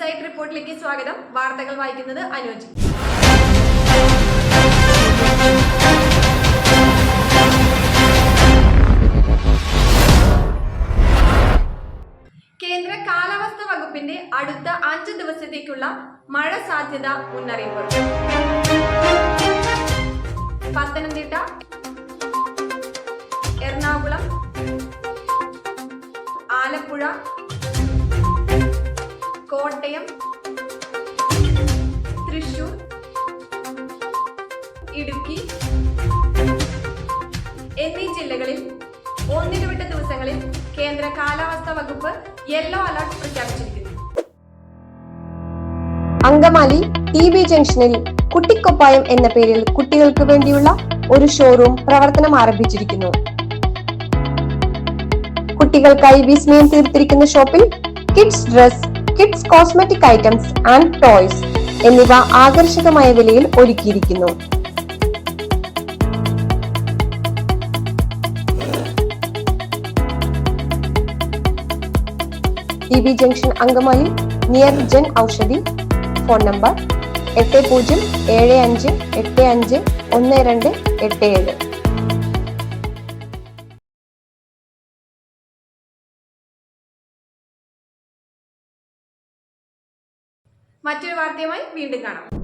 Light റിപ്പോർട്ടിലേക്ക് സ്വാഗതം. വാർത്തകൾ വായിക്കുന്നത് അനുജ്. കേന്ദ്ര കാലാവസ്ഥ വകുപ്പിന്റെ അടുത്ത അഞ്ച് ദിവസത്തേക്കുള്ള മഴ സാധ്യത മുന്നറിയിപ്പ്. പത്തനംതിട്ട എറണാകുളം ആലപ്പുഴ കോട്ടയം തൃശൂർ ഇടുക്കി എന്നീ ജില്ലകളിൽ ഒന്നിടവിട്ട ദിവസങ്ങളിൽ കേന്ദ്ര കാലാവസ്ഥാ വകുപ്പ് യെല്ലോ അലർട്ട് പ്രഖ്യാപിച്ചിരിക്കുന്നു. അങ്കമാലി ടി ബി ജംഗ്ഷനിൽ കുട്ടിക്കൊപ്പായം എന്ന പേരിൽ കുട്ടികൾക്ക് വേണ്ടിയുള്ള ഒരു ഷോറൂം പ്രവർത്തനം ആരംഭിച്ചിരിക്കുന്നു. കുട്ടികൾക്കായി വിസ്മയം തീർത്തിരിക്കുന്ന ഷോപ്പിൽ kids dress kids cosmetic items and toys എന്നിവ ആകർഷകമായ വിലയിൽ ഒരുക്കിയിരിക്കുന്നു. T B junction Angamaly near Jan Aushadhi. Phone number എട്ട് പൂജ്യം ഏഴ് അഞ്ച് എട്ട് അഞ്ച് ഒന്ന് രണ്ട് എട്ട് ഏഴ്. മറ്റൊരു വാർത്തയുമായി വീണ്ടും കാണാം.